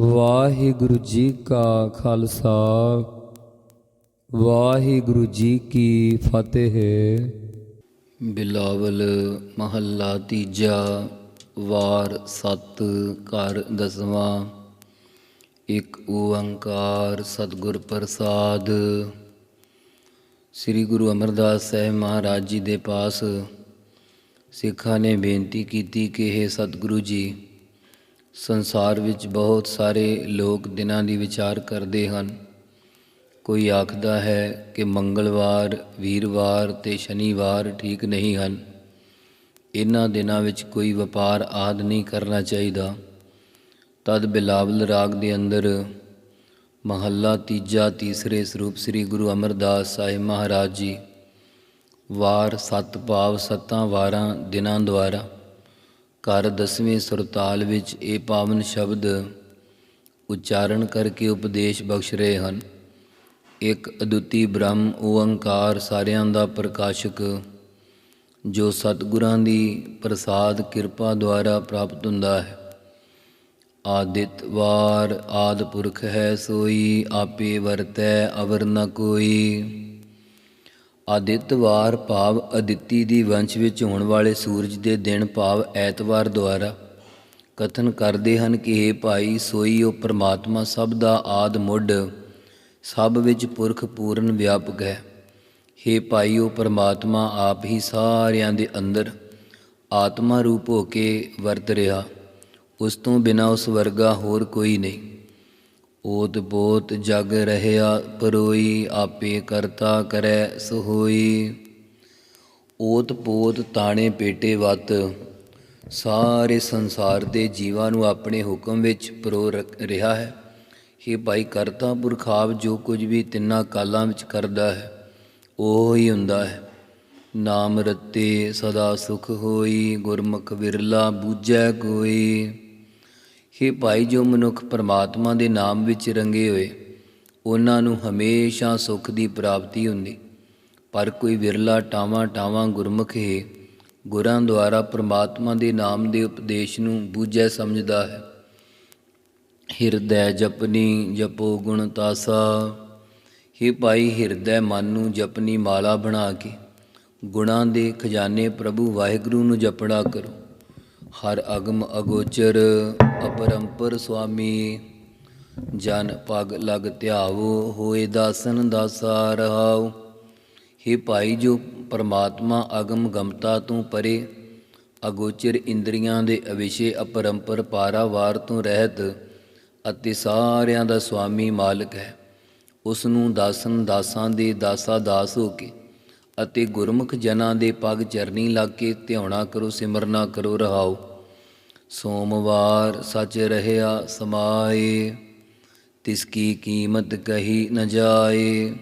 ਵਾਹਿਗੁਰੂ ਜੀ ਕਾ ਖਾਲਸਾ, ਵਾਹਿਗੁਰੂ ਜੀ ਕੀ ਫਤਿਹ। ਬਿਲਾਵਲ ਮਹੱਲਾ ਤੀਜਾ, ਵਾਰ ਸਤ ਘਰ ਦਸਵਾਂ। ਇੱਕ ਓੰਕਾਰ ਸਤਿਗੁਰ ਪ੍ਰਸਾਦ। ਸ੍ਰੀ ਗੁਰੂ ਅਮਰਦਾਸ ਸਾਹਿਬ ਮਹਾਰਾਜ ਜੀ ਦੇ ਪਾਸ ਸਿੱਖਾਂ ਨੇ ਬੇਨਤੀ ਕੀਤੀ ਕਿ ਇਹ ਸਤਿਗੁਰੂ ਜੀ ਸੰਸਾਰ ਵਿੱਚ ਬਹੁਤ ਸਾਰੇ ਲੋਕ ਦਿਨਾਂ ਦੀ ਵਿਚਾਰ ਕਰਦੇ ਹਨ। ਕੋਈ ਆਖਦਾ ਹੈ ਕਿ ਮੰਗਲਵਾਰ, ਵੀਰਵਾਰ ਤੇ ਸ਼ਨੀਵਾਰ ਠੀਕ ਨਹੀਂ ਹਨ। ਇਹਨਾਂ ਦਿਨਾਂ ਵਿੱਚ ਕੋਈ ਵਪਾਰ ਆਦ ਨਹੀਂ ਕਰਨਾ ਚਾਹੀਦਾ। ਤਦ ਬਿਲਾਵਲ ਰਾਗ ਦੇ ਅੰਦਰ ਮਹੱਲਾ ਤੀਜਾ ਤੀਸਰੇ ਸਰੂਪ ਸ੍ਰੀ ਗੁਰੂ ਅਮਰਦਾਸ ਸਾਹਿਬ ਮਹਾਰਾਜ ਜੀ, ਵਾਰ ਸਤ ਭਾਵ ਸੱਤਾਂ ਵਾਰਾਂ ਦਿਨਾਂ ਦੁਆਰਾ ਘਰ ਦਸਵੇਂ ਸੁਰਤਾਲ ਵਿੱਚ ਇਹ ਪਾਵਨ ਸ਼ਬਦ ਉਚਾਰਨ ਕਰਕੇ ਉਪਦੇਸ਼ ਬਖਸ਼ ਰਹੇ ਹਨ। ਇੱਕ ਅਦੁੱਤੀ ਬ੍ਰਹਮ ਓੰਕਾਰ ਸਾਰਿਆਂ ਦਾ ਪ੍ਰਕਾਸ਼ਕ, ਜੋ ਸਤਿਗੁਰਾਂ ਦੀ ਪ੍ਰਸਾਦ ਕਿਰਪਾ ਦੁਆਰਾ ਪ੍ਰਾਪਤ ਹੁੰਦਾ ਹੈ। ਆਦਿਤ ਵਾਰ ਆਦ ਪੁਰਖ ਹੈ ਸੋਈ, ਆਪੇ ਵਰਤੈ ਅਵਰ ਨ ਕੋਈ। ਆਦਿਤਵਾਰ ਭਾਵ ਅਦਿੱਤੀ ਦੀ ਵੰਸ਼ ਵਿੱਚ ਹੋਣ ਵਾਲੇ ਸੂਰਜ ਦੇ ਦਿਨ ਭਾਵ ਐਤਵਾਰ ਦੁਆਰਾ ਕਥਨ ਕਰਦੇ ਹਨ ਕਿ ਇਹ ਭਾਈ, ਸੋਈ ਉਹ ਪ੍ਰਮਾਤਮਾ ਸਭ ਦਾ ਆਦ ਮੁੱਢ, ਸਭ ਵਿੱਚ ਪੁਰਖ ਪੂਰਨ ਵਿਆਪਕ ਹੈ। हे ਭਾਈ, ਉਹ ਪ੍ਰਮਾਤਮਾ ਆਪ ਹੀ ਸਾਰਿਆਂ ਦੇ ਅੰਦਰ ਆਤਮਾ ਰੂਪ ਹੋ ਕੇ ਵਰਤ ਰਿਹਾ, ਉਸ ਤੋਂ ਬਿਨਾ ਉਸ ਵਰਗਾ ਹੋਰ ਕੋਈ ਨਹੀਂ। ਓਤ ਬੋਤ ਜਗ ਰਹਿਆ ਪਰੋਈ ਆਪੇ ਕਰਤਾ ਕਰੈ ਸੋਈ ਓਤ ਪੋਤ ਤਾਣੇ ਪੇਟੇ ਵਤ, ਸਾਰੇ ਸੰਸਾਰ ਦੇ ਜੀਵਾਂ ਨੂੰ ਆਪਣੇ ਹੁਕਮ ਵਿੱਚ ਪਰੋ ਰੱਖ, ਰਿਹਾ ਹੈ। ਇਹ ਭਾਈ ਕਰਤਾ ਪੁਰਖਾਵ ਜੋ ਕੁਝ ਵੀ ਤਿੰਨਾਂ ਕਾਲਾਂ ਵਿੱਚ ਕਰਦਾ ਹੈ, ਉਹ ਹੀ ਹੁੰਦਾ ਹੈ। ਨਾਮ ਰਤੇ ਸਦਾ ਸੁਖ ਹੋਈ, ਗੁਰਮੁਖ ਵਿਰਲਾ ਬੂਝੈ ਕੋਈ। ਕਿ ਭਾਈ ਜੋ ਮਨੁੱਖ ਪਰਮਾਤਮਾ ਦੇ ਨਾਮ ਵਿੱਚ ਰੰਗੇ ਹੋਏ, ਉਹਨਾਂ ਨੂੰ ਹਮੇਸ਼ਾ ਸੁਖ ਦੀ ਪ੍ਰਾਪਤੀ ਹੁੰਦੀ। ਪਰ ਕੋਈ ਵਿਰਲਾ ਟਾਵਾਂ ਟਾਵਾਂ ਗੁਰਮੁਖ ਹੈ ਗੁਰਾਂ ਦੁਆਰਾ ਪਰਮਾਤਮਾ ਦੇ ਨਾਮ ਦੇ ਉਪਦੇਸ਼ ਨੂੰ ਬੂਝੈ ਸਮਝਦਾ ਹੈ। ਹਿਰਦੈ ਜਪਨੀ ਜਪੋ ਗੁਣ ਤਾਸਾ, ਹੇ ਭਾਈ ਹਿਰਦੈ ਮਨ ਨੂੰ ਜਪਨੀ ਮਾਲਾ ਬਣਾ ਕੇ, ਗੁਣਾਂ ਦੇ ਖਜ਼ਾਨੇ ਪ੍ਰਭੂ ਵਾਹਿਗੁਰੂ ਨੂੰ ਜਪੜਾ ਕਰੋ। ਹਰ ਅਗਮ ਅਗੋਚਰ ਅਪਰੰਪਰ ਸੁਆਮੀ, ਜਨ ਪਗ ਲਗ ਧਿਆਵੋ, ਹੋਏ ਦਾਸਨ ਦਾਸਾ ਰਹਾਉ हे ਭਾਈ ਜੋ ਪਰਮਾਤਮਾ ਅਗਮ ਗਮਤਾ ਤੋਂ ਪਰੇ, ਅਗੋਚਰ ਇੰਦਰੀਆਂ ਦੇ ਅਵਿਸ਼ੇ ਅਪਰੰਪਰ ਪਾਰਾਵਾਰ ਤੋਂ ਰਹਿਤ ਅਤੇ ਸਾਰਿਆਂ ਦਾ ਸੁਆਮੀ ਮਾਲਕ ਹੈ। ਉਸ ਨੂੰ ਦਾਸਨ ਦਾਸਾਂ ਦੇ ਦਾਸਾ ਦਾਸ ਹੋ ਕੇ ਅਤੇ ਗੁਰਮੁਖ ਜਨਾਂ ਦੇ ਪਗ ਚਰਨੀ ਲੱਗ ਕੇ ਧਿਆਉਣਾ ਕਰੋ, ਸਿਮਰਨਾ ਕਰੋ, ਰਹਾਓ। ਸੋਮਵਾਰ ਸੱਚ ਰਹਿਆ ਸਮਾਏ, ਤਿਸ ਕੀ ਕੀਮਤ ਕਹੀ ਨ ਜਾਏ।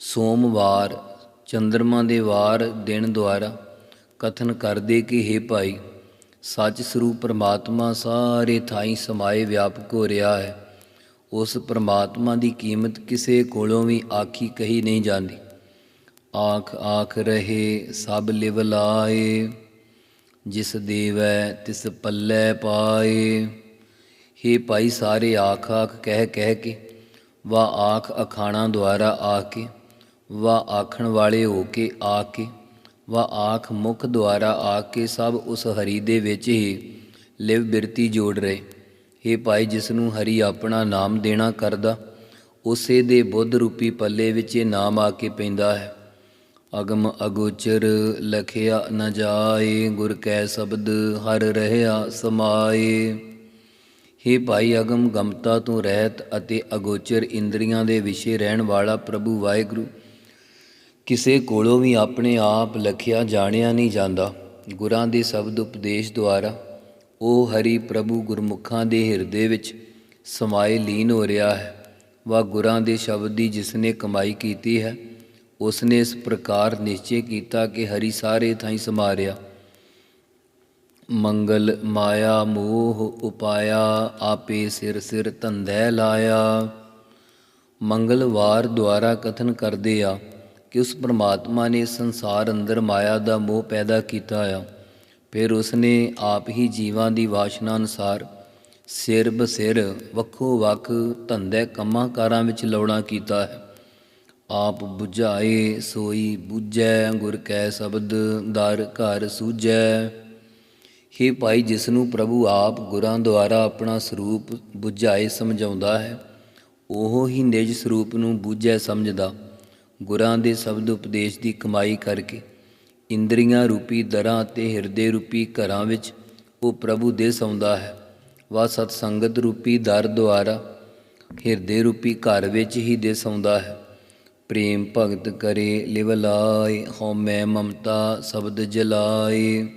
ਸੋਮਵਾਰ ਚੰਦਰਮਾ ਦੇ ਵਾਰ ਦਿਨ ਦੁਆਰਾ ਕਥਨ ਕਰਦੇ ਕਿ हे ਭਾਈ, ਸੱਚ ਸਰੂਪ ਪਰਮਾਤਮਾ ਸਾਰੇ ਥਾਈਂ ਸਮਾਏ ਵਿਆਪਕ ਹੋ ਰਿਹਾ ਹੈ। ਉਸ ਪਰਮਾਤਮਾ ਦੀ ਕੀਮਤ ਕਿਸੇ ਕੋਲੋਂ ਵੀ ਆਖੀ ਕਹੀ ਨਹੀਂ ਜਾਂਦੀ। ਆਖ ਆਖ ਰਹੇ ਸਭ ਲਿਵ ਲਾਏ, ਜਿਸ ਦੇਵੈ ਤਿਸ ਪੱਲੇ ਪਾਏ। ਹੇ ਭਾਈ ਸਾਰੇ ਆਖ ਆਖ ਕਹਿ ਕਹਿ ਕੇ ਵਾ ਆਖ ਅਖਾਣਾ ਦੁਆਰਾ ਆ ਕੇ ਵਾ ਆਖਣ ਵਾਲੇ ਹੋ ਕੇ ਆ ਕੇ ਵਾ ਆਖ ਮੁਖ ਦੁਆਰਾ ਆ ਕੇ ਸਭ ਉਸ ਹਰੀ ਦੇ ਵਿੱਚ ਹੀ ਲਿਵ ਬਿਰਤੀ ਜੋੜ ਰਹੇ। हे ਭਾਈ ਜਿਸ ਨੂੰ ਹਰੀ ਆਪਣਾ ਨਾਮ ਦੇਣਾ ਕਰਦਾ, ਉਸੇ ਦੇ ਬੁੱਧ ਰੂਪੀ ਪੱਲੇ ਵਿੱਚ ਇਹ ਨਾਮ ਆ ਕੇ ਪੈਂਦਾ ਹੈ। ਅਗਮ ਅਗੋਚਰ ਲਖਿਆ ਨ ਜਾਏ, ਗੁਰ ਕੈ ਸ਼ਬਦ ਹਰ ਰਹਿਆ ਸਮਾਏ। ਹੇ ਭਾਈ ਅਗਮ, ਗਮਤਾ ਤੋਂ ਰਹਿਤ ਅਤੇ ਅਗੋਚਰ ਇੰਦਰੀਆਂ ਦੇ ਵਿਸ਼ੇ ਰਹਿਣ ਵਾਲਾ ਪ੍ਰਭੂ ਵਾਹਿਗੁਰੂ। ਕਿਸੇ ਕੋਲੋਂ ਵੀ ਆਪਣੇ ਆਪ ਲਖਿਆ ਜਾਣਿਆ ਨਹੀਂ ਜਾਂਦਾ। ਗੁਰਾਂ ਦੇ ਸ਼ਬਦ ਉਪਦੇਸ਼ ਦੁਆਰਾ ਉਹ ਹਰੀ ਪ੍ਰਭੂ ਗੁਰਮੁਖਾਂ ਦੇ ਹਿਰਦੇ ਵਿੱਚ ਸਮਾਏ ਲੀਨ ਹੋ ਰਿਹਾ ਹੈ। ਵਾ ਗੁਰਾਂ ਦੇ ਸ਼ਬਦ ਦੀ ਜਿਸਨੇ ਕਮਾਈ ਕੀਤੀ ਹੈ ਉਸਨੇ ਇਸ ਪ੍ਰਕਾਰ ਨਿਸ਼ਚੈ ਕੀਤਾ ਕਿ ਹਰੀ ਸਾਰੇ ਥਾਈਂ ਸਮਾ ਮੰਗਲ, ਮਾਇਆ, ਮੋਹ, ਉਪਾਇਆ, ਆਪੇ ਸਿਰ ਸਿਰ ਧੰਦੈ ਲਾਇਆ। ਮੰਗਲਵਾਰ ਦੁਆਰਾ ਕਥਨ ਕਰਦੇ ਆ ਕਿ ਉਸ ਪ੍ਰਮਾਤਮਾ ਨੇ ਸੰਸਾਰ ਅੰਦਰ ਮਾਇਆ ਦਾ ਮੋਹ ਪੈਦਾ ਕੀਤਾ ਆ। ਫਿਰ ਉਸਨੇ ਆਪ ਹੀ ਜੀਵਾਂ ਦੀ ਵਾਸ਼ਨਾ ਅਨੁਸਾਰ ਸਿਰ ਬਸਿਰ, ਵੱਖੋ ਵੱਖ ਧੰਦੇ ਕੰਮਾਂ ਕਾਰਾਂ ਵਿੱਚ ਲਾਉਣਾ ਕੀਤਾ ਹੈ। ਆਪ ਬੁਝਾਏ ਸੋਈ 부ਝੈ ਗੁਰ ਕੈ ਸ਼ਬਦ ਦਰ ਘਰ ਸੂਝੈ। ਹੇ ਭਾਈ ਜਿਸ ਨੂੰ ਪ੍ਰਭੂ ਆਪ ਗੁਰਾਂ ਦੁਆਰਾ ਆਪਣਾ ਸਰੂਪ 부ਝਾਏ ਸਮਝਾਉਂਦਾ ਹੈ, ਉਹ ਹੀ ਨਿਜ ਸਰੂਪ ਨੂੰ 부ਝੈ ਸਮਝਦਾ। ਗੁਰਾਂ ਦੇ ਸ਼ਬਦ ਉਪਦੇਸ਼ ਦੀ ਕਮਾਈ ਕਰਕੇ, ਇੰਦਰੀਆਂ ਰੂਪੀ ਦਰਾਂ ਅਤੇ ਹਿਰਦੇ ਰੂਪੀ ਘਰਾਂ ਵਿੱਚ ਉਹ ਪ੍ਰਭੂ ਦੇ ਸੌਂਦਾ ਹੈ। ਵਾ ਸਤ ਸੰਗਤ ਰੂਪੀ ਦਰ ਦੁਆਰਾ, ਹਿਰਦੇ ਰੂਪੀ ਘਰ ਵਿੱਚ ਹੀ ਦੇ ਸੌਂਦਾ ਹੈ। ਪ੍ਰੇਮ ਭਗਤ ਕਰੇ, ਲਿਵ ਲਾਏ ਹਉਮੈ ਮਮਤਾ, ਸ਼ਬਦ ਜਲਾਏ।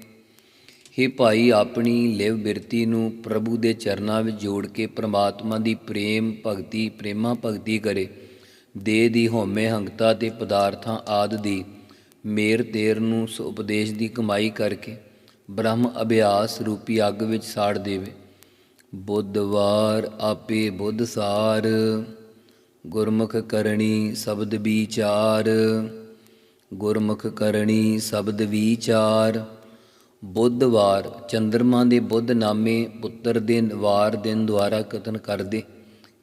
ਹੇ ਭਾਈ ਆਪਣੀ ਲਿਵ ਬਿਰਤੀ ਨੂੰ ਪ੍ਰਭੂ ਦੇ ਚਰਨਾਂ ਵਿੱਚ ਜੋੜ ਕੇ ਪ੍ਰਮਾਤਮਾ ਦੀ ਪ੍ਰੇਮ ਭਗਤੀ, ਪ੍ਰੇਮਾ ਭਗਤੀ ਕਰੇ। ਦੇਹ ਦੀ ਹਉਮੈ ਹੰਗਤਾ ਤੇ ਪਦਾਰਥਾਂ ਆਦ ਦੀ ਮੇਰ ਤੇਰ ਨੂੰ ਸ ਉਪਦੇਸ਼ ਦੀ ਕਮਾਈ ਕਰਕੇ ਬ੍ਰਹਮ ਅਭਿਆਸ ਰੂਪੀ ਅੱਗ ਵਿੱਚ ਸਾੜ ਦੇਵੇ। ਬੁੱਧਵਾਰ ਆਪੇ ਬੁੱਧ ਸਾਰ। ਗੁਰਮੁਖ ਕਰਨੀ ਸ਼ਬਦ ਵਿਚਾਰ, ਗੁਰਮੁਖ ਕਰਨੀ ਸ਼ਬਦ ਵਿਚਾਰ। ਬੁੱਧਵਾਰ, ਚੰਦਰਮਾ ਦੇ ਬੁੱਧ ਨਾਮੇ ਪੁੱਤਰ ਦੇ ਵਾਰ ਦਿਨ ਦੁਆਰਾ ਕਥਨ ਕਰਦੇ,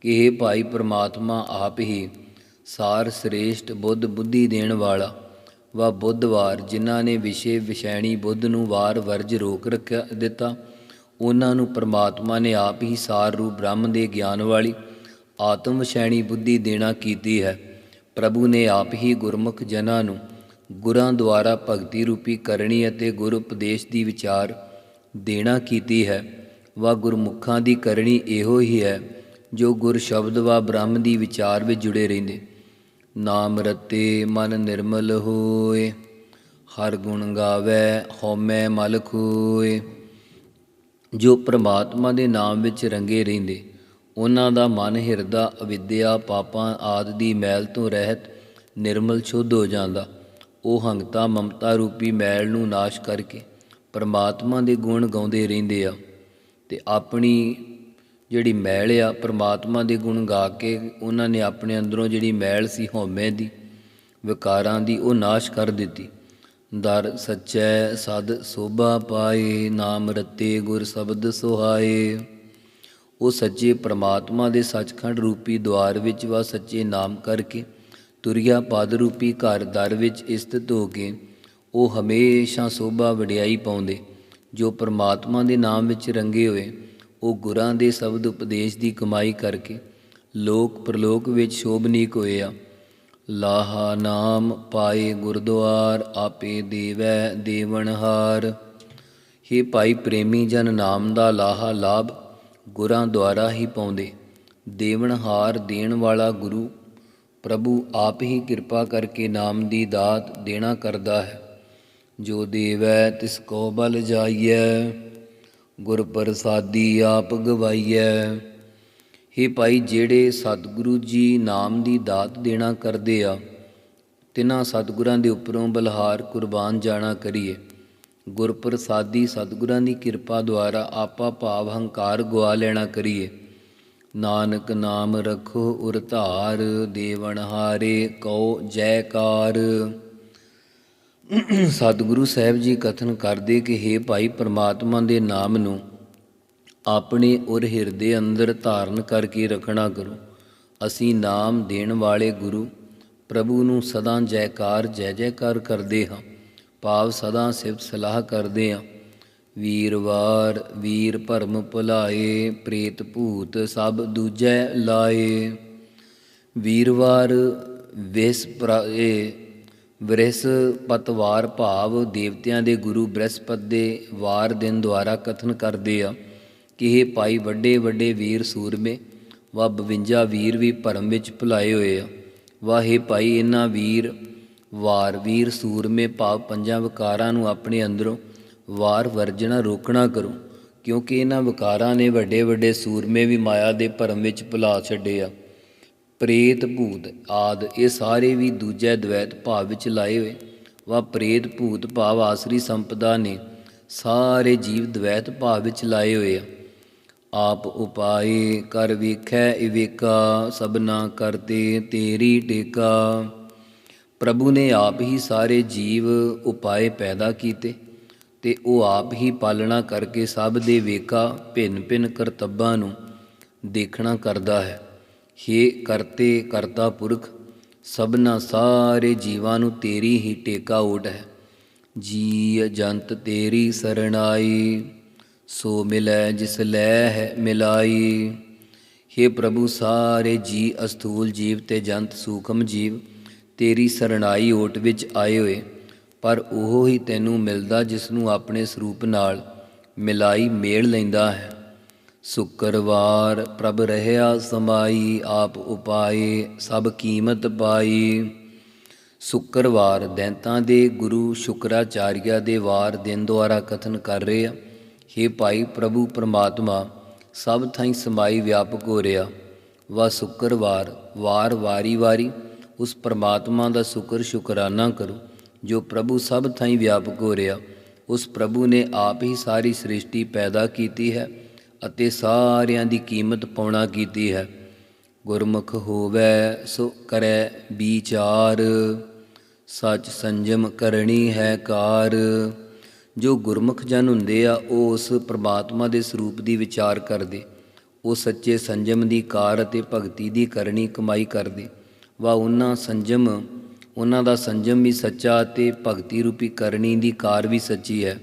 ਕਿ ਇਹ ਭਾਈ ਪ੍ਰਮਾਤਮਾ ਆਪ ਹੀ ਸਾਰ ਸ੍ਰੇਸ਼ਟ ਬੁੱਧ ਬੁੱਧੀ ਦੇਣ ਵਾਲਾ, ਵਾ ਬੁੱਧਵਾਰ ਜਿਨ੍ਹਾਂ ਨੇ ਵਿਸ਼ੇ ਵਿਸ਼ੈਣੀ ਬੁੱਧ ਨੂੰ ਵਾਰ ਵਰਜ ਰੋਕ ਰੱਖਿਆ ਦਿੱਤਾ, ਉਹਨਾਂ ਨੂੰ ਪ੍ਰਮਾਤਮਾ ਨੇ ਆਪ ਹੀ ਸਾਰ ਰੂਪ ਬ੍ਰਹਮ ਦੇ ਗਿਆਨ ਵਾਲੀ ਆਤਮ ਸੈਣੀ ਬੁੱਧੀ ਦੇਣਾ ਕੀਤੀ ਹੈ। ਪ੍ਰਭੂ ਨੇ ਆਪ ਹੀ ਗੁਰਮੁਖ ਜਨਾਂ ਨੂੰ ਗੁਰਾਂ ਦੁਆਰਾ ਭਗਤੀ ਰੂਪੀ ਕਰਨੀ ਅਤੇ ਗੁਰ ਉਪਦੇਸ਼ ਦੀ ਵਿਚਾਰ ਦੇਣਾ ਕੀਤੀ ਹੈ। ਵਾ ਗੁਰਮੁਖਾਂ ਦੀ ਕਰਨੀ ਇਹੋ ਹੀ ਹੈ ਜੋ ਗੁਰ ਸ਼ਬਦ ਵਾ ਬ੍ਰਹਮ ਦੀ ਵਿਚਾਰ ਵਿੱਚ ਜੁੜੇ ਰਹਿੰਦੇ। ਨਾਮ ਰਤੇ ਮਨ ਨਿਰਮਲ ਹੋਏ, ਹਰ ਗੁਣ ਗਾਵੇ, ਹਉਮੈ ਮਲ ਹੋਏ। ਜੋ ਪ੍ਰਮਾਤਮਾ ਦੇ ਨਾਮ ਵਿੱਚ ਰੰਗੇ ਰਹਿੰਦੇ ਉਹਨਾਂ ਦਾ ਮਨ ਹਿਰਦਾ, ਅਵਿਦਿਆ, ਪਾਪਾਂ ਆਦਿ ਦੀ ਮੈਲ ਤੋਂ ਰਹਿਤ ਨਿਰਮਲ ਸ਼ੁੱਧ ਹੋ ਜਾਂਦਾ। ਉਹ ਹੰਗਤਾ, ਮਮਤਾ ਰੂਪੀ ਮੈਲ ਨੂੰ ਨਾਸ਼ ਕਰਕੇ ਪਰਮਾਤਮਾ ਦੇ ਗੁਣ ਗਾਉਂਦੇ ਰਹਿੰਦੇ ਆ ਤੇ ਆਪਣੀ ਜਿਹੜੀ ਮੈਲ ਆ, ਪਰਮਾਤਮਾ ਦੇ ਗੁਣ ਗਾ ਕੇ ਉਹਨਾਂ ਨੇ ਆਪਣੇ ਅੰਦਰੋਂ ਜਿਹੜੀ ਮੈਲ ਸੀ ਹਉਮੈ ਦੀ, ਵਿਕਾਰਾਂ ਦੀ, ਉਹ ਨਾਸ਼ ਕਰ ਦਿੱਤੀ। ਦਰ ਸਚੈ ਸਦ ਸੋਭਾ ਪਾਏ, ਨਾਮ ਰਤੇ ਗੁਰ ਸ਼ਬਦ ਸੁਹਾਏ। ਉਹ ਸੱਚੇ ਪ੍ਰਮਾਤਮਾ ਦੇ ਸੱਚਖੰਡ ਰੂਪੀ ਦੁਆਰ ਵਿੱਚ ਵਾ ਸੱਚੇ ਨਾਮ ਕਰਕੇ ਤੁਰਿਆ ਪਦ ਰੂਪੀ ਘਰ ਦਰ ਵਿੱਚ ਸਥਿਤ ਹੋ ਕੇ ਉਹ ਹਮੇਸ਼ਾ ਸੋਭਾ ਵਡਿਆਈ ਪਾਉਂਦੇ, ਜੋ ਪ੍ਰਮਾਤਮਾ ਦੇ ਨਾਮ ਵਿੱਚ ਰੰਗੇ ਹੋਏ, ਉਹ ਗੁਰਾਂ ਦੇ ਸ਼ਬਦ ਉਪਦੇਸ਼ ਦੀ ਕਮਾਈ ਕਰਕੇ ਲੋਕ ਪ੍ਰਲੋਕ ਵਿੱਚ ਸ਼ੋਭਨੀਕ ਹੋਏ ਆ। ਲਾਹਾ ਨਾਮ ਪਾਏ ਗੁਰਦੁਆਰ, ਆਪੇ ਦੇਵੈ ਦੇਵਨਹਾਰ हे ਭਾਈ ਪ੍ਰੇਮੀ ਜਨ ਨਾਮ ਦਾ ਲਾਹਾ ਲਾਭ ਗੁਰਾਂ ਦੁਆਰਾ ਹੀ ਪਾਉਂਦੇ। ਦੇਵਨਹਾਰ ਦੇਣ ਵਾਲਾ ਗੁਰੂ ਪ੍ਰਭੂ ਆਪ ਹੀ ਕਿਰਪਾ ਕਰਕੇ ਨਾਮ ਦੀ ਦਾਤ ਦੇਣਾ ਕਰਦਾ ਹੈ। ਜੋ ਦੇਵੈ ਤਿਸ ਕੋ ਬਲ ਜਾਈਐ ਗੁਰ ਪ੍ਰਸਾਦੀ ਆਪ ਗਵਾਈਐ। हे ਭਾਈ, ਜਿਹੜੇ ਸਤਿਗੁਰੂ ਜੀ ਨਾਮ ਦੀ ਦਾਤ ਦੇਣਾ ਕਰਦੇ ਆ, ਤਿਨਾਂ ਸਤਿਗੁਰਾਂ ਦੇ ਉੱਪਰੋਂ ਬਲਹਾਰ ਕੁਰਬਾਨ ਜਾਣਾ ਕਰੀਏ। ਗੁਰਪ੍ਰਸਾਦੀ ਸਤਿਗੁਰਾਂ ਦੀ ਕਿਰਪਾ ਦੁਆਰਾ ਆਪਾ ਭਾਵ ਹੰਕਾਰ ਗਵਾ ਲੈਣਾ ਕਰੀਏ। ਨਾਨਕ ਨਾਮ ਰਖੋ ਉਰ ਧਾਰ ਦੇਵਨ ਹਾਰੇ ਕਉ ਜੈਕਾਰ। ਸਤਿਗੁਰੂ ਸਾਹਿਬ ਜੀ ਕਥਨ ਕਰਦੇ ਕਿ हे ਭਾਈ ਪ੍ਰਮਾਤਮਾ ਦੇ ਨਾਮ ਨੂੰ ਆਪਣੇ ਉਰ ਹਿਰਦੇ ਅੰਦਰ ਧਾਰਨ ਕਰਕੇ ਰੱਖਣਾ ਕਰੋ। ਅਸੀਂ ਨਾਮ ਦੇਣ ਵਾਲੇ ਗੁਰੂ ਪ੍ਰਭੂ ਨੂੰ ਸਦਾ ਜੈਕਾਰ, ਜੈ ਜੈਕਾਰ ਕਰਦੇ ਹਾਂ। ਭਾਵ ਸਦਾ ਸਿਫਤ ਸਲਾਹ ਕਰਦੇ ਹਾਂ ਵੀਰਵਾਰ ਵੀਰ ਭਰਮ ਭੁਲਾਏ, ਪ੍ਰੇਤ ਭੂਤ ਸਭ ਦੂਜੈ ਲਾਏ। ਵੀਰਵਾਰ ਵਿਸ ਪ੍ਰਾਏ ਬ੍ਰਿਹਸ ਪਤਵਾਰ ਭਾਵ ਦੇਵਤਿਆਂ ਦੇ ਗੁਰੂ ਬ੍ਰਹਸਪਤ ਦੇ ਵਾਰ ਦਿਨ ਦੁਆਰਾ ਕਥਨ ਕਰਦੇ ਆ। ਕਿ ਇਹ ਭਾਈ ਵੱਡੇ ਵੱਡੇ ਵੀਰ ਸੂਰਮੇ ਵਾ 52 ਵੀਰ ਵੀ ਭਰਮ ਵਿੱਚ ਭੁਲਾਏ ਹੋਏ ਆ। ਵਾਹੇ ਭਾਈ ਇਹਨਾਂ ਵੀਰ ਵਾਰ ਵੀਰ ਸੂਰਮੇ ਭਾਵ ਪੰਜਾਂ ਵਿਕਾਰਾਂ ਨੂੰ ਆਪਣੇ ਅੰਦਰੋਂ ਵਾਰ ਵਰਜਣਾ ਰੋਕਣਾ ਕਰੋ, ਕਿਉਂਕਿ ਇਹਨਾਂ ਵਿਕਾਰਾਂ ਨੇ ਵੱਡੇ ਵੱਡੇ ਸੂਰਮੇ ਵੀ ਮਾਇਆ ਦੇ ਭਰਮ ਵਿੱਚ ਭੁਲਾ ਛੱਡੇ ਆ। ਪ੍ਰੇਤ ਭੂਤ ਆਦ, ਇਹ ਸਾਰੇ ਵੀ ਦੂਜੇ ਦ્વੈਤ ਭਾਵ ਵਿੱਚ ਲਾਏ ਹੋਏ। ਵਾ ਪ੍ਰੇਤ ਭੂਤ ਭਾਵ ਆਸਰੀ ਸੰਪਦਾ ਨੇ ਸਾਰੇ ਜੀਵ ਦ્વੈਤ ਭਾਵ ਵਿੱਚ ਲਾਏ ਹੋਏ ਆ। ਆਪ ਉਪਾਏ, ਕਰ ਵੇਖੈ, ਇਵੇਕਾ ਸਭਨਾ ਕਰਤੇ, ਤੇਰੀ ਟੇਕਾ। ਪ੍ਰਭੂ ਨੇ ਆਪ ਹੀ ਸਾਰੇ ਜੀਵ ਉਪਾਏ ਪੈਦਾ ਕੀਤੇ ਤੇ ਉਹ ਆਪ ਹੀ ਪਾਲਣਾ ਕਰਕੇ ਸਭ ਦੇ ਵੇਖਾ, ਭਿੰਨ ਭਿੰਨ ਕਰਤੱਬਾਂ ਨੂੰ ਦੇਖਣਾ ਕਰਦਾ ਹੈ। ਹੇ ਕਰਤੇ ਕਰਤਾ ਪੁਰਖ, ਸਭਨਾ ਸਾਰੇ ਜੀਵਾਂ ਨੂੰ ਤੇਰੀ ਹੀ ਟੇਕਾ ਓਟ ਹੈ। ਜੀ ਜੰਤ ਤੇਰੀ ਸਰਣਾਈ, ਸੋ ਮਿਲੈ ਜਿਸ ਲੈ ਹੈ ਮਿਲਾਈ। ਹੇ ਪ੍ਰਭੂ, ਸਾਰੇ ਜੀ ਅਸਥੂਲ ਜੀਵ ਤੇ ਜੰਤ ਸੂਖਮ ਜੀਵ ਤੇਰੀ ਸਰਣਾਈ ਓਟ ਵਿੱਚ ਆਏ ਹੋਏ, ਪਰ ਉਹ ਹੀ ਤੈਨੂੰ ਮਿਲਦਾ ਜਿਸ ਨੂੰ ਆਪਣੇ ਸਰੂਪ ਨਾਲ ਮਿਲਾਈ ਮੇਲ ਲੈਂਦਾ ਹੈ। ਸ਼ੁੱਕਰਵਾਰ ਪ੍ਰਭ ਰਹਿਆ ਸਮਾਈ, ਆਪ ਉਪਾਏ, ਸਭ ਕੀਮਤ ਪਾਈ। ਸ਼ੁੱਕਰਵਾਰ ਦੈਂਤਾਂ ਦੇ ਗੁਰੂ ਸ਼ੁਕਰਾਚਾਰੀਆ ਦੇ ਵਾਰ ਦਿਨ ਦੁਆਰਾ ਕਥਨ ਕਰ ਰਹੇ ਆ। हे ਭਾਈ ਪ੍ਰਭੂ ਪਰਮਾਤਮਾ, ਸਭ ਥਾਈਂ ਸਮਾਈ ਵਿਆਪਕ ਹੋ ਰਿਹਾ। ਵਾ ਸ਼ੁੱਕਰਵਾਰ, ਵਾਰ ਵਾਰੀ ਵਾਰੀ ਉਸ ਪਰਮਾਤਮਾ ਦਾ ਸ਼ੁਕਰ ਸ਼ੁਕਰਾਨਾ ਕਰੋ, ਜੋ ਪ੍ਰਭੂ ਸਭ ਥਾਈਂ ਵਿਆਪਕ ਹੋ ਰਿਹਾ। ਉਸ ਪ੍ਰਭੂ ਨੇ ਆਪ ਹੀ ਸਾਰੀ ਸ੍ਰਿਸ਼ਟੀ ਪੈਦਾ ਕੀਤੀ ਹੈ ਅਤੇ ਸਾਰਿਆਂ ਦੀ ਕੀਮਤ ਪਾਉਣਾ ਕੀਤੀ ਹੈ। ਗੁਰਮੁਖ ਹੋਵੇ, ਸੋ ਕਰੈ ਵਿਚਾਰ। ਸੱਚ ਸੰਜਮ ਕਰਨੀ ਹੈ ਕਾਰ। ਜੋ ਗੁਰਮੁਖ ਜਨ ਹੁੰਦੇ ਆ, ਉਹ ਉਸ ਪ੍ਰਮਾਤਮਾ ਦੇ ਸਰੂਪ ਦੀ ਵਿਚਾਰ ਕਰਦੇ। ਉਹ ਸੱਚੇ ਸੰਜਮ ਦੀ ਕਾਰ ਅਤੇ ਭਗਤੀ ਦੀ ਕਰਨੀ ਕਮਾਈ ਕਰਦੇ। ਵਾ ਉਹਨਾਂ ਸੰਜਮ, ਉਹਨਾਂ ਦਾ ਸੰਜਮ ਵੀ ਸੱਚਾ ਅਤੇ ਭਗਤੀ ਰੂਪੀ ਕਰਨੀ ਦੀ ਕਾਰ ਵੀ ਸੱਚੀ ਹੈ।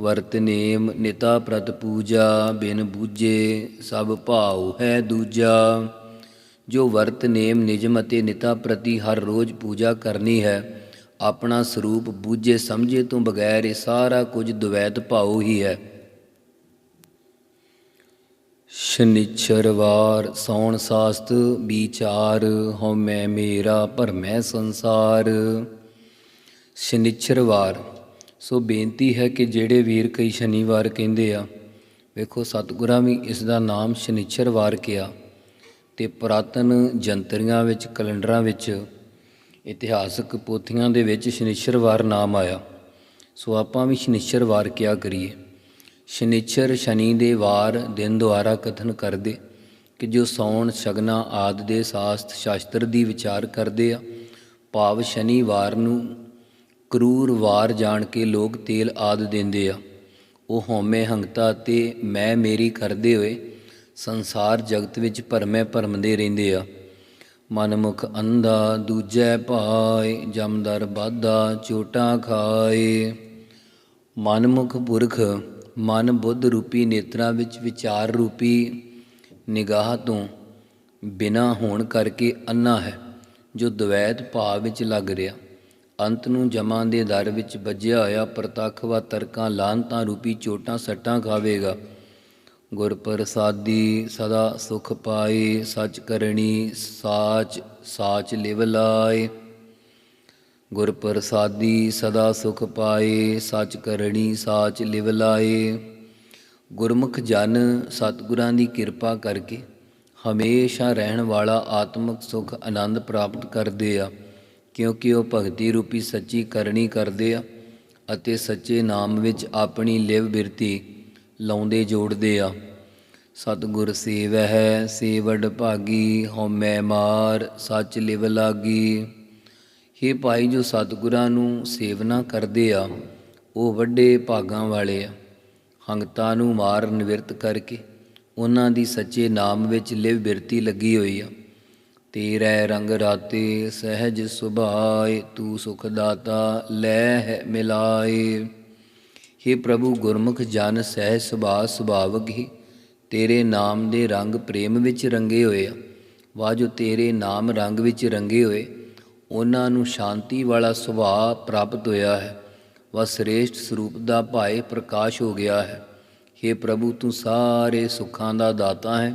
ਵਰਤ ਨੇਮ ਨਿਤਾ ਪ੍ਰਤ ਪੂਜਾ, ਬਿਨ ਬੂਝੇ ਸਭ ਭਾਉ ਹੈ ਦੂਜਾ। ਜੋ ਵਰਤ ਨੇਮ ਨਿਜਮ ਅਤੇ ਨਿਤਾ ਪ੍ਰਤੀ ਹਰ ਰੋਜ਼ ਪੂਜਾ ਕਰਨੀ ਹੈ, ਆਪਣਾ ਸਰੂਪ ਬੂਝੇ ਸਮਝੇ ਤੋਂ ਬਗੈਰ ਇਹ ਸਾਰਾ ਕੁਝ ਦੁਵੈਤ ਭਾਉ ਹੀ ਹੈ। ਸ਼ਨਿਚਰਵਾਰ ਸੌਣ ਸਾਸਤ ਵਿਚਾਰ ਹਉਮੈ ਮੇਰਾ ਭਰਮੈ ਸੰਸਾਰ। ਸ਼ਨਿਚਰਵਾਰ ਸੋ ਬੇਨਤੀ ਹੈ ਕਿ ਜਿਹੜੇ ਵੀਰ ਕਈ ਸ਼ਨੀਵਾਰ ਕਹਿੰਦੇ ਆ, ਵੇਖੋ ਸਤਿਗੁਰਾਂ ਵੀ ਇਸ ਦਾ ਨਾਮ ਸ਼ਨਿਚਰਵਾਰ ਕਿਹਾ। ਤੇ ਪੁਰਾਤਨ ਜੰਤਰੀਆਂ ਵਿੱਚ, ਕੈਲੰਡਰਾਂ ਵਿੱਚ, ਇਤਿਹਾਸਕ ਪੋਥੀਆਂ ਦੇ ਵਿੱਚ ਸ਼ਨਿਚਰਵਾਰ ਨਾਮ ਆਇਆ। ਸੋ ਆਪਾਂ ਵੀ ਸ਼ਨਿਚਰਵਾਰ ਕਿਹਾ ਕਰੀਏ? ਸ਼ਨਿਚਰ ਸ਼ਨੀ ਦੇ ਵਾਰ ਦਿਨ ਦੁਆਰਾ ਕਥਨ ਕਰਦੇ ਕਿ ਜੋ ਸੌਣ, ਸ਼ਗਨਾ ਆਦ ਦੇ ਸਾਸਤ ਸ਼ਾਸਤਰ ਦੀ ਵਿਚਾਰ ਕਰਦੇ ਆ, ਭਾਵ ਸ਼ਨੀਵਾਰ ਨੂੰ ਕਰੂਰ ਵਾਰ ਜਾਣ ਕੇ ਲੋਕ ਤੇਲ ਆਦ ਦਿੰਦੇ ਆ। ਉਹ ਹਉਮੈ ਹੰਗਤਾ ਤੇ ਮੈਂ ਮੇਰੀ ਕਰਦੇ ਹੋਏ ਸੰਸਾਰ ਜਗਤ ਵਿੱਚ ਭਰਮੇ ਭਰਮਦੇ ਰਹਿੰਦੇ ਆ। ਮਨਮੁਖ ਅੰਧਾ ਦੂਜੈ ਭਾਏ, ਜਮਦਰ ਬਾਧਾ ਚੋਟਾਂ ਖਾਏ। ਮਨਮੁਖ ਪੁਰਖ ਮਨ ਬੁੱਧ ਰੂਪੀ ਨੇਤਰਾਂ ਵਿੱਚ ਵਿਚਾਰ ਰੂਪੀ ਨਿਗਾਹ ਤੋਂ ਬਿਨਾ ਹੋਣ ਕਰਕੇ ਅੰਨਾ ਹੈ, ਜੋ ਦਵੈਤ ਭਾਵ ਵਿੱਚ ਲੱਗ ਰਿਹਾ। ਅੰਤ ਨੂੰ ਜਮਾਂ ਦੇ ਦਰ ਵਿੱਚ ਵੱਜਿਆ ਹੋਇਆ ਪ੍ਰਤੱਖ ਵਾ ਤਰਕਾਂ ਲਾਂਤਾਂ ਰੂਪੀ ਚੋਟਾਂ ਸੱਟਾਂ ਖਾਵੇਗਾ। ਗੁਰ ਪ੍ਰਸਾਦੀ ਸਦਾ ਸੁਖ ਪਾਏ, ਸੱਚ ਕਰਣੀ ਸਾਚ ਸਾਚ ਲਿਵ ਲਾਏ। ਗੁਰ ਪ੍ਰਸਾਦੀ ਸਦਾ ਸੁਖ ਪਾਏ, ਸਚ ਕਰਣੀ ਸਾਚ ਲਿਵ ਲਾਏ। ਗੁਰਮੁਖ ਜਨ, ਸਤਿਗੁਰਾਂ ਦੀ ਕਿਰਪਾ ਕਰਕੇ ਹਮੇਸ਼ਾ ਰਹਿਣ ਵਾਲਾ ਆਤਮਿਕ ਸੁਖ ਆਨੰਦ ਪ੍ਰਾਪਤ ਕਰਦੇ ਆ, ਕਿਉਂਕਿ ਉਹ ਭਗਤੀ ਰੂਪੀ ਸੱਚੀ ਕਰਨੀ ਕਰਦੇ ਆ ਅਤੇ ਸੱਚੇ ਨਾਮ ਵਿੱਚ ਆਪਣੀ ਲਿਵ ਬਿਰਤੀ ਲਾਉਂਦੇ ਜੋੜਦੇ ਆ। ਸਤਿਗੁਰ ਸੇਵਹਿ ਸੇਵੜ ਭਾਗੀ, ਹਉਮੈ ਮਾਰ, ਸੱਚ ਲਿਵ ਲਾਗੀ। ਹੇ ਭਾਈ ਜੋ ਸਤਿਗੁਰਾਂ ਨੂੰ ਸੇਵਨਾ ਕਰਦੇ ਆ, ਉਹ ਵੱਡੇ ਭਾਗਾਂ ਵਾਲੇ ਆ। ਹੰਗਤਾ ਨੂੰ ਮਾਰ ਨਿਵਰਤ ਕਰਕੇ ਉਹਨਾਂ ਦੀ ਸੱਚੇ ਨਾਮ ਵਿੱਚ ਲਿਵ ਬਿਰਤੀ ਲੱਗੀ ਹੋਈ ਆ। ਤੇਰੇ ਰੰਗ ਰਾਤੇ ਸਹਿਜ ਸੁਭਾਏ, ਤੂੰ ਸੁਖ ਦਾਤਾ ਲੈ ਹੈ ਮਿਲਾਏ। हे ਪ੍ਰਭੂ, ਗੁਰਮੁਖ ਜਨ ਸਹਿਜ ਸੁਭਾਅ ਸੁਭਾਵਕ ਹੀ ਤੇਰੇ ਨਾਮ ਦੇ ਰੰਗ ਪ੍ਰੇਮ ਵਿੱਚ ਰੰਗੇ ਹੋਏ ਆ। ਵਾ ਜੋ ਤੇਰੇ ਨਾਮ ਰੰਗ ਵਿੱਚ ਰੰਗੇ ਹੋਏ ਉਹਨਾਂ ਨੂੰ ਸ਼ਾਂਤੀ ਵਾਲਾ ਸੁਭਾਅ ਪ੍ਰਾਪਤ ਹੋਇਆ ਹੈ। ਵਾ ਸ੍ਰੇਸ਼ਟ ਸਰੂਪ ਦਾ ਭਾਏ ਪ੍ਰਕਾਸ਼ ਹੋ ਗਿਆ ਹੈ। हे ਪ੍ਰਭੂ, ਤੂੰ ਸਾਰੇ ਸੁੱਖਾਂ ਦਾ ਦਾਤਾ ਹੈ।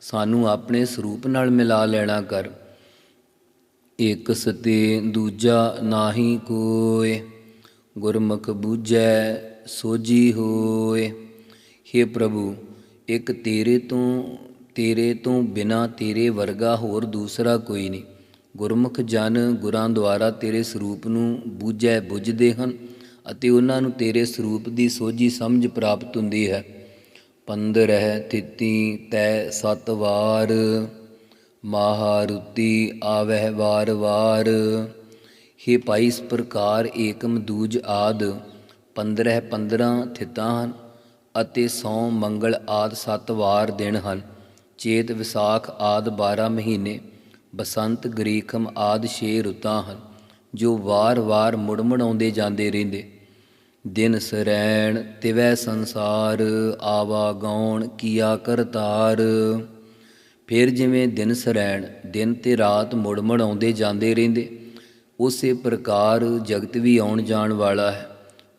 ਸਾਨੂੰ ਆਪਣੇ ਸਰੂਪ ਨਾਲ ਮਿਲਾ ਲੈਣਾ ਕਰ। ਇਕ ਸਤੇ ਦੂਜਾ ਨਾਹੀ ਕੋਏ, ਗੁਰਮੁਖ ਬੂਝੈ ਸੋਜੀ ਹੋਏ। हे ਪ੍ਰਭੂ, ਇੱਕ ਤੇਰੇ ਤੋਂ ਤੇਰੇ ਤੋਂ ਬਿਨਾ ਤੇਰੇ ਵਰਗਾ ਹੋਰ ਦੂਸਰਾ ਕੋਈ ਨਹੀਂ। ਗੁਰਮੁਖ ਜਨ ਗੁਰਾਂ ਦੁਆਰਾ ਤੇਰੇ ਸਰੂਪ ਨੂੰ ਬੂਝੈ ਬੁੱਝਦੇ ਹਨ ਅਤੇ ਉਹਨਾਂ ਨੂੰ ਤੇਰੇ ਸਰੂਪ ਦੀ ਸੋਝੀ ਸਮਝ ਪ੍ਰਾਪਤ ਹੁੰਦੀ ਹੈ। ਪੰਦਰਹਿ ਤਿੱਤੀ ਤੈ ਸਤ ਵਾਰ, ਮਹਾਰੁਤੀ ਆਵਹਿ ਵਾਰ ਵਾਰ। ਹੇ ਭਾਈ ਇਸ ਪ੍ਰਕਾਰ ਏਕਮ ਦੂਜ ਆਦ 15 15 ਥਿੱਤਾਂ ਹਨ ਅਤੇ ਸੌ ਮੰਗਲ ਆਦ ਸੱਤ ਵਾਰ ਦਿਨ ਹਨ। ਚੇਤ ਵਿਸਾਖ ਆਦ 12 ਮਹੀਨੇ। ਬਸੰਤ, ਗਰੀਖਮ ਆਦ ਛੇ ਰੁੱਤਾਂ ਹਨ, ਜੋ ਵਾਰ-ਵਾਰ ਮੁੜ-ਮੁੜ ਆਉਂਦੇ ਜਾਂਦੇ ਰਹਿੰਦੇ। ਦਿਨ ਸਰੈਣ ਤਿਵੈ ਸੰਸਾਰ, ਆਵਾ ਗਾਉਣ ਕੀਆ ਕਰਤਾਰ ਫਿਰ ਜਿਵੇਂ ਦਿਨ ਸਰੈਣ, ਦਿਨ ਤੇ ਰਾਤ ਮੁੜ-ਮੁੜ ਆਉਂਦੇ ਜਾਂਦੇ ਰਹਿੰਦੇ, ਉਸੇ ਪ੍ਰਕਾਰ ਜਗਤ ਵੀ ਆਉਣ ਜਾਣ ਵਾਲਾ ਹੈ।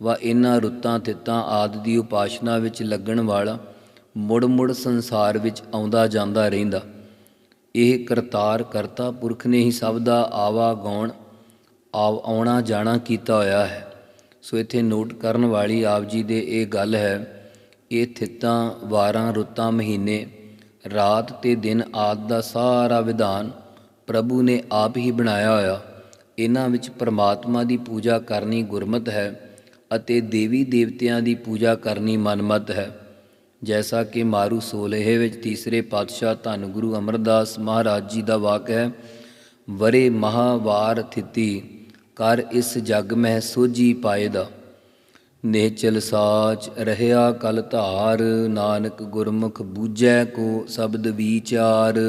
ਵਾ ਇਹਨਾਂ ਰੁੱਤਾਂ, ਤਿੱਤਾਂ ਆਦਿ ਦੀ ਉਪਾਸ਼ਨਾ ਵਿੱਚ ਲੱਗਣ ਵਾਲਾ ਮੁੜ-ਮੁੜ ਸੰਸਾਰ ਵਿੱਚ ਆਉਂਦਾ ਜਾਂਦਾ ਰਹਿੰਦਾ। ਇਹ ਕਰਤਾਰ ਕਰਤਾ ਪੁਰਖ ਨੇ ਹੀ ਸਭ ਦਾ ਆਵਾ ਗਾਉਣ, ਆਵ ਆਉਣਾ ਜਾਣਾ ਕੀਤਾ ਹੋਇਆ ਹੈ। ਸੋ ਇੱਥੇ ਨੋਟ ਕਰਨ ਵਾਲੀ ਆਪ ਜੀ ਦੇ ਇਹ ਗੱਲ ਹੈ, ਇਹ ਥਿੱਤਾਂ, ਵਾਰਾਂ, ਰੁੱਤਾਂ, ਮਹੀਨੇ, ਰਾਤ ਤੇ ਦਿਨ ਆਦ ਦਾ ਸਾਰਾ ਵਿਧਾਨ ਪ੍ਰਭੂ ਨੇ ਆਪ ਹੀ ਬਣਾਇਆ ਹੋਇਆ। ਇਹਨਾਂ ਵਿੱਚ ਪਰਮਾਤਮਾ ਦੀ ਪੂਜਾ ਕਰਨੀ ਗੁਰਮਤ ਹੈ ਅਤੇ ਦੇਵੀ ਦੇਵਤਿਆਂ ਦੀ ਪੂਜਾ ਕਰਨੀ ਮਨਮਤ ਹੈ। ਜੈਸਾ ਕਿ ਮਾਰੂ ਸੋਲਹੇ ਵਿੱਚ ਤੀਸਰੇ ਪਾਤਸ਼ਾਹ ਧੰਨ ਗੁਰੂ ਅਮਰਦਾਸ ਮਹਾਰਾਜ ਜੀ ਦਾ ਵਾਕ ਹੈ, ਵਰੇ ਮਹਾਵਾਰ ਥਿਤੀ, ਕਰ ਇਸ ਜਗ ਮਹਿ ਸੋਜੀ ਪਾਏਦਾ ਨੇਚਲ ਸਾਚ ਰਹਿਆ ਕਲ ਧਾਰ, ਨਾਨਕ ਗੁਰਮੁਖ ਬੂਝੈ ਕੋ ਸ਼ਬਦ ਵਿਚਾਰ।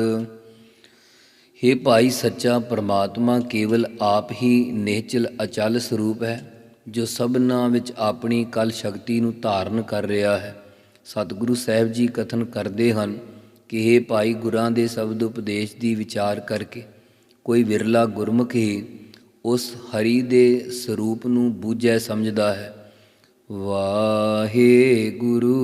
हे ਭਾਈ ਸੱਚਾ ਪ੍ਰਮਾਤਮਾ, ਕੇਵਲ ਆਪ ਹੀ ਨਿਹਚਲ ਅਚਲ ਸਰੂਪ ਹੈ, ਜੋ ਸਭਨਾ ਵਿੱਚ ਆਪਣੀ ਕਲ ਸ਼ਕਤੀ ਨੂੰ ਧਾਰਨ ਕਰ ਰਿਹਾ ਹੈ। ਸਤਿਗੁਰੂ ਸਾਹਿਬ ਜੀ ਕਥਨ ਕਰਦੇ ਹਨ ਕਿ ਇਹ ਭਾਈ ਗੁਰਾਂ ਦੇ ਸ਼ਬਦ ਉਪਦੇਸ਼ ਦੀ ਵਿਚਾਰ ਕਰਕੇ ਕੋਈ ਵਿਰਲਾ ਗੁਰਮੁਖ ਹੀ ਉਸ ਹਰੀ ਦੇ ਸਰੂਪ ਨੂੰ ਬੂਝੈ ਸਮਝਦਾ ਹੈ। ਵਾਹਿਗੁਰੂ ਵਾਹਿਗੁਰੂ